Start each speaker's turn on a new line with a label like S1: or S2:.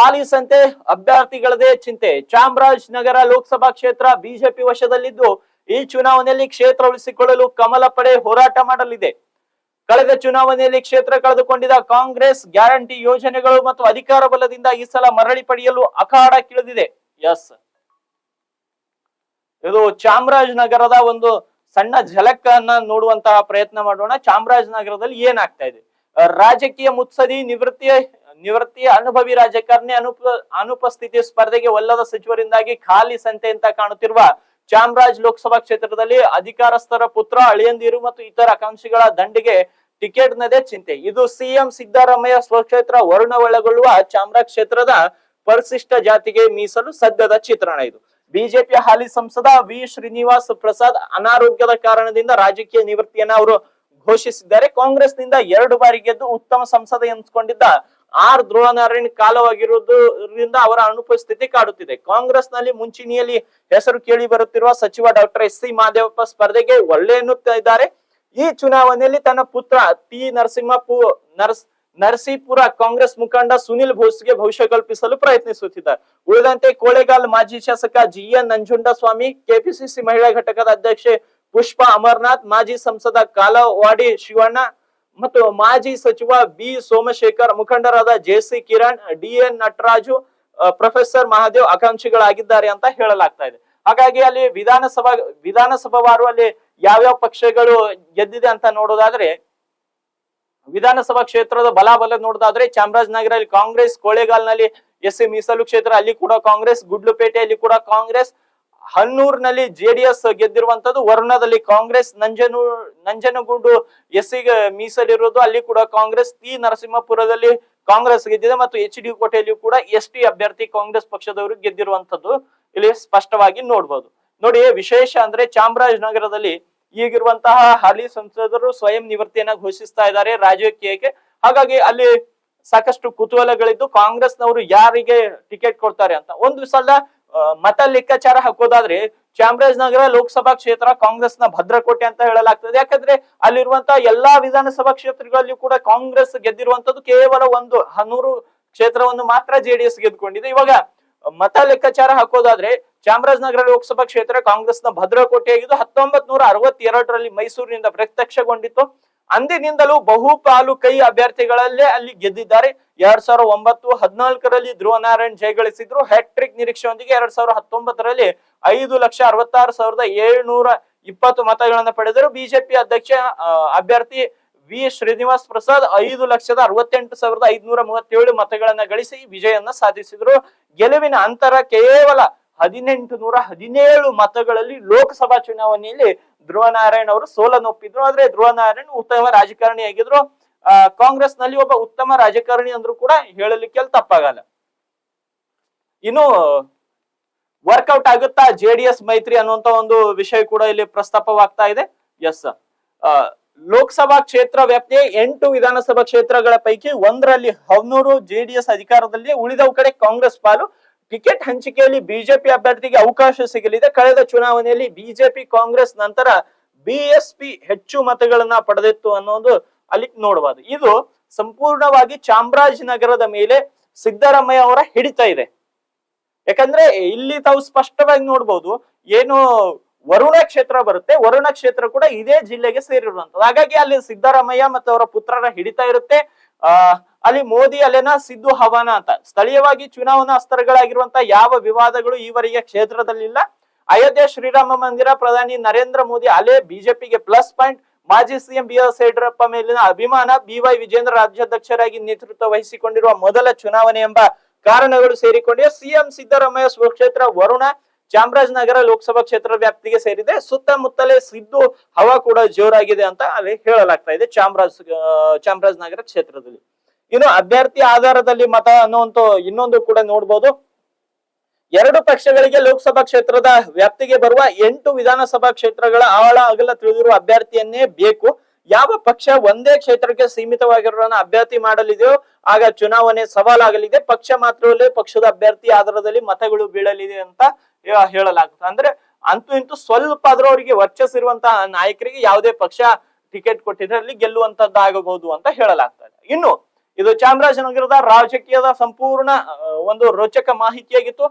S1: ಖಾಲಿ ಸಂತೆ, ಅಭ್ಯರ್ಥಿಗಳದೇ ಚಿಂತೆ. ಚಾಮರಾಜನಗರ ಲೋಕಸಭಾ ಕ್ಷೇತ್ರ ಬಿಜೆಪಿ ವಶದಲ್ಲಿದ್ದು, ಈ ಚುನಾವಣೆಯಲ್ಲಿ ಕ್ಷೇತ್ರ ಉಳಿಸಿಕೊಳ್ಳಲು ಕಮಲ ಪಡೆ ಹೋರಾಟ ಮಾಡಲಿದೆ. ಕಳೆದ ಚುನಾವಣೆಯಲ್ಲಿ ಕ್ಷೇತ್ರ ಕಳೆದುಕೊಂಡಿದ್ದ ಕಾಂಗ್ರೆಸ್ ಗ್ಯಾರಂಟಿ ಯೋಜನೆಗಳು ಮತ್ತು ಅಧಿಕಾರ ಬಲದಿಂದ ಈ ಸಲ ಮರಳಿ ಪಡೆಯಲು ಅಖಾಡ ಕಿಳಿದಿದೆ. ಎಸ್. ಇದು ಚಾಮರಾಜನಗರದ ಒಂದು ಸಣ್ಣ ಝಲಕನ್ನ ನೋಡುವಂತಹ ಪ್ರಯತ್ನ ಮಾಡೋಣ. ಚಾಮರಾಜನಗರದಲ್ಲಿ ಏನಾಗ್ತಾ ಇದೆ? ರಾಜಕೀಯ ಮುತ್ಸದಿ ನಿವೃತ್ತಿ ನಿವೃತ್ತಿ ಅನುಭವಿ ರಾಜಕಾರಣಿ ಅನುಪ, ಅನುಪಸ್ಥಿತಿ ಸ್ಪರ್ಧೆಗೆ ಒಲ್ಲದ ಸಚಿವರಿಂದಾಗಿ ಖಾಲಿ ಸಂತೆ ಅಂತ ಕಾಣುತ್ತಿರುವ ಚಾಮರಾಜ್ ಲೋಕಸಭಾ ಕ್ಷೇತ್ರದಲ್ಲಿ ಅಧಿಕಾರಸ್ಥರ ಪುತ್ರ, ಅಳಿಯಂದಿರು ಮತ್ತು ಇತರ ಆಕಾಂಕ್ಷಿಗಳ ದಂಡಿಗೆ ಟಿಕೆಟ್ ನದೇ ಚಿಂತೆ. ಇದು ಸಿಎಂ ಸಿದ್ದರಾಮಯ್ಯ ಸ್ವಕ್ಷೇತ್ರ ವರುಣ ಒಳಗೊಳ್ಳುವ ಚಾಮರಾಜ್ ಕ್ಷೇತ್ರದ ಪರಿಶಿಷ್ಟ ಜಾತಿಗೆ ಮೀಸಲು ಸದ್ಯದ ಚಿತ್ರಣ ಇದು. ಬಿಜೆಪಿ ಹಾಲಿ ಸಂಸದ ವಿ. ಶ್ರೀನಿವಾಸ್ ಪ್ರಸಾದ್ ಅನಾರೋಗ್ಯದ ಕಾರಣದಿಂದ ರಾಜಕೀಯ ನಿವೃತ್ತಿಯನ್ನ ಅವರು ಘೋಷಿಸಿದ್ದಾರೆ. ಕಾಂಗ್ರೆಸ್ನಿಂದ ಎರಡು ಬಾರಿ ಗೆದ್ದು ಉತ್ತಮ ಸಂಸದ ಎನಿಸಿಕೊಂಡಿದ್ದ ಆರ್ ಧ್ರುವನಾರಾಯಣ್ ಕಾಲವಾಗಿರುವುದರಿಂದ ಅವರ ಅನುಪಸ್ಥಿತಿ ಕಾಡುತ್ತಿದೆ. ಕಾಂಗ್ರೆಸ್ನಲ್ಲಿ ಮುಂಚೂಣಿಯಲ್ಲಿ ಹೆಸರು ಕೇಳಿ ಬರುತ್ತಿರುವ ಸಚಿವ ಡಾಕ್ಟರ್ ಎಸ್ ಸಿ ಮಾದೇವಪ್ಪ ಸ್ಪರ್ಧೆಗೆ ಒಳ್ಳೆ ಎನ್ನುತ್ತಿದ್ದಾರೆ ಈ ಚುನಾವಣೆಯಲ್ಲಿ ತನ್ನ ಪುತ್ರ ಟಿ ನರಸಿಂಹಪು ನರಸ್ ನರಸೀಪುರ ಕಾಂಗ್ರೆಸ್ ಮುಖಂಡ ಸುನಿಲ್ ಬೋಸ್ಗೆ ಭವಿಷ್ಯ ಕಲ್ಪಿಸಲು ಪ್ರಯತ್ನಿಸುತ್ತಿದ್ದಾರೆ. ಉಳಿದಂತೆ ಕೋಳೆಗಾಲ್ ಮಾಜಿ ಶಾಸಕ ಜಿ ಎನ್ ನಂಜುಂಡಸ್ವಾಮಿ, ಕೆಪಿಸಿಸಿ ಮಹಿಳಾ ಘಟಕದ ಅಧ್ಯಕ್ಷೆ ಪುಷ್ಪಾ ಅಮರ್ನಾಥ್, ಮಾಜಿ ಸಂಸದ ಕಾಲವಾಡಿ ಶಿವಣ್ಣ ಮತ್ತು ಮಾಜಿ ಸಚಿವ ಬಿ ಸೋಮಶೇಖರ್ ಮುಖಂಡರಾದ J C Kiran, D N Nataraju professor Mahadev ಆಕಾಂಕ್ಷಿಗಳಾಗಿದ್ದಾರೆ ಅಂತ ಹೇಳಲಾಗ್ತಾ ಇದೆ. ಹಾಗಾಗಿ ಅಲ್ಲಿ ವಿಧಾನಸಭಾ ವಿಧಾನಸಭಾವಾರು ಅಲ್ಲಿ ಯಾವ್ಯಾವ ಪಕ್ಷಗಳು ಗೆದ್ದಿದೆ ಅಂತ ನೋಡೋದಾದ್ರೆ, ವಿಧಾನಸಭಾ ಕ್ಷೇತ್ರದ ಬಲಾಬಲ ನೋಡೋದಾದ್ರೆ ಚಾಮರಾಜನಗರಲ್ಲಿ ಕಾಂಗ್ರೆಸ್, ಕೋಳೆಗಾಲ್ನಲ್ಲಿ ಎಸ್ ಸಿ ಮೀಸಲು ಕ್ಷೇತ್ರ, ಅಲ್ಲಿ ಕೂಡ ಕಾಂಗ್ರೆಸ್, ಗುಡ್ಲುಪೇಟೆಯಲ್ಲಿ ಕೂಡ ಕಾಂಗ್ರೆಸ್ ಹನ್ನೂರ್ನಲ್ಲಿ ಜೆಡಿಎಸ್ ಗೆದ್ದಿರುವಂತದ್ದು ವರುಣದಲ್ಲಿ ಕಾಂಗ್ರೆಸ್, ನಂಜನೂ, ನಂಜನಗೂಡು ಎಸ್ಗೆ ಮೀಸಲಿರೋದು, ಅಲ್ಲಿ ಕೂಡ ಕಾಂಗ್ರೆಸ್, ಟಿ ನರಸಿಂಹಪುರದಲ್ಲಿ ಕಾಂಗ್ರೆಸ್ ಗೆದ್ದಿದೆ ಮತ್ತು ಎಚ್ ಡಿ ಕೋಟೆಯಲ್ಲಿಯೂ ಕೂಡ ಎಸ್ ಟಿ ಅಭ್ಯರ್ಥಿ ಕಾಂಗ್ರೆಸ್ ಪಕ್ಷದವರು ಗೆದ್ದಿರುವಂತದ್ದು ಇಲ್ಲಿ ಸ್ಪಷ್ಟವಾಗಿ ನೋಡ್ಬೋದು. ನೋಡಿ ವಿಶೇಷ ಅಂದ್ರೆ ಚಾಮರಾಜನಗರದಲ್ಲಿ ಈಗಿರುವಂತಹ ಹಾಲಿ ಸಂಸದರು ಸ್ವಯಂ ನಿವೃತ್ತಿಯನ್ನ ಘೋಷಿಸ್ತಾ ಇದ್ದಾರೆ ರಾಜಕೀಯಕ್ಕೆ. ಹಾಗಾಗಿ ಅಲ್ಲಿ ಸಾಕಷ್ಟು ಕುತೂಹಲಗಳಿದ್ದು ಕಾಂಗ್ರೆಸ್ನವರು ಯಾರಿಗೆ ಟಿಕೆಟ್ ಕೊಡ್ತಾರೆ ಅಂತ. ಒಂದು ಸಲ ಮತ ಲೆಕ್ಕಾಚಾರ ಹಾಕೋದಾದ್ರೆ ಚಾಮರಾಜನಗರ ಲೋಕಸಭಾ ಕ್ಷೇತ್ರ ಕಾಂಗ್ರೆಸ್ನ ಭದ್ರಕೋಟೆ ಅಂತ ಹೇಳಲಾಗ್ತದೆ. ಯಾಕಂದ್ರೆ ಅಲ್ಲಿರುವಂತಹ ಎಲ್ಲಾ ವಿಧಾನಸಭಾ ಕ್ಷೇತ್ರಗಳಲ್ಲಿ ಕೂಡ ಕಾಂಗ್ರೆಸ್ ಗೆದ್ದಿರುವಂತದ್ದು ಕೇವಲ ಒಂದು ಹನೂರು ಕ್ಷೇತ್ರವನ್ನು ಮಾತ್ರ ಜೆಡಿಎಸ್ ಗೆದ್ಕೊಂಡಿದೆ ಇವಾಗ ಮತ ಲೆಕ್ಕಾಚಾರ ಹಾಕೋದಾದ್ರೆ ಚಾಮರಾಜನಗರ ಲೋಕಸಭಾ ಕ್ಷೇತ್ರ ಕಾಂಗ್ರೆಸ್ನ ಭದ್ರಕೋಟೆಯಾಗಿದ್ದು ಹತ್ತೊಂಬತ್ ನೂರ ಅರವತ್ತೆರಡರಲ್ಲಿ ಮೈಸೂರಿನಿಂದ ಪ್ರತ್ಯಕ್ಷಗೊಂಡಿತ್ತು. ಅಂದಿನಿಂದಲೂ ಬಹುಪಾಲು ಕೈ ಅಭ್ಯರ್ಥಿಗಳಲ್ಲೇ ಅಲ್ಲಿ ಗೆದ್ದಿದ್ದಾರೆ. ಎರಡ್ ಸಾವಿರದ ಒಂಬತ್ತು ಹದಿನಾಲ್ಕರಲ್ಲಿ ಧ್ರುವನಾರಾಯಣ್ ಜಯಗಳಿಸಿದ್ರು. ಹ್ಯಾಟ್ರಿಕ್ ನಿರೀಕ್ಷೆಯೊಂದಿಗೆ ಎರಡ್ ಸಾವಿರದ ಹತ್ತೊಂಬತ್ತರಲ್ಲಿ ಐದು ಲಕ್ಷ ಅರವತ್ತಾರು ಸಾವಿರದ ಏಳ್ನೂರ ಇಪ್ಪತ್ತು ಮತಗಳನ್ನು ಪಡೆದರು. ಬಿಜೆಪಿ ಅಧ್ಯಕ್ಷ ಅಭ್ಯರ್ಥಿ ವಿ. ಶ್ರೀನಿವಾಸ್ ಪ್ರಸಾದ್ ಐದು ಲಕ್ಷದ ಅರವತ್ತೆಂಟು ಸಾವಿರದ ಐದ್ನೂರ ಮೂವತ್ತೇಳು ಮತಗಳನ್ನ ಗಳಿಸಿ ವಿಜಯವನ್ನು ಸಾಧಿಸಿದ್ರು. ಗೆಲುವಿನ ಅಂತರ ಕೇವಲ ಹದಿನೆಂಟು ನೂರ ಹದಿನೇಳು ಮತಗಳಲ್ಲಿ ಲೋಕಸಭಾ ಚುನಾವಣೆಯಲ್ಲಿ ಧ್ರುವನಾರಾಯಣ್ ಅವರು ಸೋಲನ್ನೊಪ್ಪಿದ್ರು ಆದ್ರೆ ಧ್ರುವನಾರಾಯಣ್ ಉತ್ತಮ ರಾಜಕಾರಣಿ ಆಗಿದ್ರು. ಕಾಂಗ್ರೆಸ್ನಲ್ಲಿ ಒಬ್ಬ ಉತ್ತಮ ರಾಜಕಾರಣಿ ಅಂದ್ರೂ ಕೂಡ ಹೇಳಲಿಕ್ಕೆ ತಪ್ಪಾಗಲ್ಲ. ಇನ್ನು ವರ್ಕೌಟ್ ಆಗುತ್ತಾ? ಜೆಡಿಎಸ್ ಮೈತ್ರಿ ಅನ್ನುವಂತ ಒಂದು ವಿಷಯ ಕೂಡ ಇಲ್ಲಿ ಪ್ರಸ್ತಾಪವಾಗ್ತಾ ಇದೆ. ಎಸ್ ಲೋಕಸಭಾ ಕ್ಷೇತ್ರ ವ್ಯಾಪ್ತಿಯ ಎಂಟು ವಿಧಾನಸಭಾ ಕ್ಷೇತ್ರಗಳ ಪೈಕಿ ಒಂದರಲ್ಲಿ ಹನ್ನೂರು ಜೆಡಿಎಸ್ ಅಧಿಕಾರದಲ್ಲಿ ಉಳಿದವು ಕಡೆ ಕಾಂಗ್ರೆಸ್ ಪಾಲು. ಟಿಕೆಟ್ ಹಂಚಿಕೆಯಲ್ಲಿ ಬಿಜೆಪಿ ಅಭ್ಯರ್ಥಿಗೆ ಅವಕಾಶ ಸಿಗಲಿದೆ. ಕಳೆದ ಚುನಾವಣೆಯಲ್ಲಿ ಬಿಜೆಪಿ ಕಾಂಗ್ರೆಸ್ ನಂತರ ಬಿಎಸ್ಪಿ ಹೆಚ್ಚು ಮತಗಳನ್ನ ಪಡೆದಿತ್ತು ಅನ್ನೋದು ಅಲ್ಲಿ ನೋಡಬಹುದು ಇದು ಸಂಪೂರ್ಣವಾಗಿ ಚಾಮರಾಜನಗರದ ಮೇಲೆ ಸಿದ್ದರಾಮಯ್ಯ ಅವರ ಹಿಡಿತ ಇದೆ. ಯಾಕಂದ್ರೆ ಇಲ್ಲಿ ತಾವು ಸ್ಪಷ್ಟವಾಗಿ ನೋಡ್ಬೋದು, ಏನು ವರುಣ ಕ್ಷೇತ್ರ ಬರುತ್ತೆ, ವರುಣ ಕ್ಷೇತ್ರ ಕೂಡ ಇದೇ ಜಿಲ್ಲೆಗೆ ಸೇರಿರುವಂತದ್ದು ಹಾಗಾಗಿ ಅಲ್ಲಿ ಸಿದ್ದರಾಮಯ್ಯ ಮತ್ತು ಅವರ ಪುತ್ರರ ಹಿಡಿತ ಇರುತ್ತೆ. ಆ, ಅಲ್ಲಿ ಮೋದಿ ಅಲ್ಲೇನ ಸಿದ್ದು ಹವಾನ ಅಂತ. ಸ್ಥಳೀಯವಾಗಿ ಚುನಾವಣಾ ಅಸ್ತ್ರಗಳಾಗಿರುವಂತ ಯಾವ ವಿವಾದಗಳು ಈವರೆಗೆ ಕ್ಷೇತ್ರದಲ್ಲಿಲ್ಲ. ಅಯೋಧ್ಯೆ ಶ್ರೀರಾಮ ಮಂದಿರ ಪ್ರಧಾನಿ ನರೇಂದ್ರ ಮೋದಿ ಅಲೆ ಬಿಜೆಪಿಗೆ ಪ್ಲಸ್ ಪಾಯಿಂಟ್ ಮಾಜಿ ಸಿಎಂ ಬಿ ಎಸ್ ಯಡಿಯೂರಪ್ಪ ಮೇಲಿನ ಅಭಿಮಾನ ಬಿವೈ ವಿಜೇಂದ್ರ ರಾಜ್ಯಾಧ್ಯಕ್ಷರಾಗಿ ನೇತೃತ್ವ ವಹಿಸಿಕೊಂಡಿರುವ ಮೊದಲ ಚುನಾವಣೆ ಎಂಬ ಕಾರಣಗಳು ಸೇರಿಕೊಂಡಿವೆ ಸಿಎಂ ಸಿದ್ದರಾಮಯ್ಯ ಸ್ವಕ್ಷೇತ್ರ ವರುಣ ಚಾಮರಾಜನಗರ ಲೋಕಸಭಾ ಕ್ಷೇತ್ರ ವ್ಯಾಪ್ತಿಗೆ ಸೇರಿದೆ. ಸುತ್ತಮುತ್ತಲೇ ಸಿದ್ದು ಹವಾ ಕೂಡ ಜೋರಾಗಿದೆ ಅಂತ ಅಲ್ಲಿ ಹೇಳಲಾಗ್ತಾ ಇದೆ ಚಾಮರಾಜ್ ಚಾಮರಾಜನಗರ ಕ್ಷೇತ್ರದಲ್ಲಿ. ಇನ್ನು ಅಭ್ಯರ್ಥಿ ಆಧಾರದಲ್ಲಿ ಮತ ಅನ್ನುವಂತ ಇನ್ನೊಂದು ಕೂಡ ನೋಡ್ಬೋದು. ಎರಡು ಪಕ್ಷಗಳಿಗೆ ಲೋಕಸಭಾ ಕ್ಷೇತ್ರದ ವ್ಯಾಪ್ತಿಗೆ ಬರುವ ಎಂಟು ವಿಧಾನಸಭಾ ಕ್ಷೇತ್ರಗಳ ಆಳ ಅಗಲ ತಿಳಿದಿರುವ ಅಭ್ಯರ್ಥಿಯನ್ನೇ ಬೇಕು. ಯಾವ ಪಕ್ಷ ಒಂದೇ ಕ್ಷೇತ್ರಕ್ಕೆ ಸೀಮಿತವಾಗಿರೋನ ಅಭ್ಯರ್ಥಿ ಮಾಡಲಿದೆಯೋ ಆಗ ಚುನಾವಣೆ ಸವಾಲಾಗಲಿದೆ. ಪಕ್ಷ ಮಾತ್ರವಲ್ಲೇ ಪಕ್ಷದ ಅಭ್ಯರ್ಥಿ ಆಧಾರದಲ್ಲಿ ಮತಗಳು ಬೀಳಲಿದೆ ಅಂತ ಹೇಳಲಾಗುತ್ತೆ ಅಂದ್ರೆ ಅಂತೂ ಇಂತೂ ಸ್ವಲ್ಪ ಆದ್ರೂ ಅವರಿಗೆ ವರ್ಚಸ್ಸಿರುವಂತಹ ನಾಯಕರಿಗೆ ಯಾವುದೇ ಪಕ್ಷ ಟಿಕೆಟ್ ಕೊಟ್ಟಿದ್ರೆ ಅಲ್ಲಿ ಗೆಲ್ಲುವಂತದ್ದಾಗಬಹುದು ಅಂತ ಹೇಳಲಾಗ್ತದೆ. ಇನ್ನು ಇದು ಚಾಮರಾಜನಗರದ ರಾಜಕೀಯದ ಸಂಪೂರ್ಣ ಒಂದು ರೋಚಕ ಮಾಹಿತಿಯಾಗಿತ್ತು.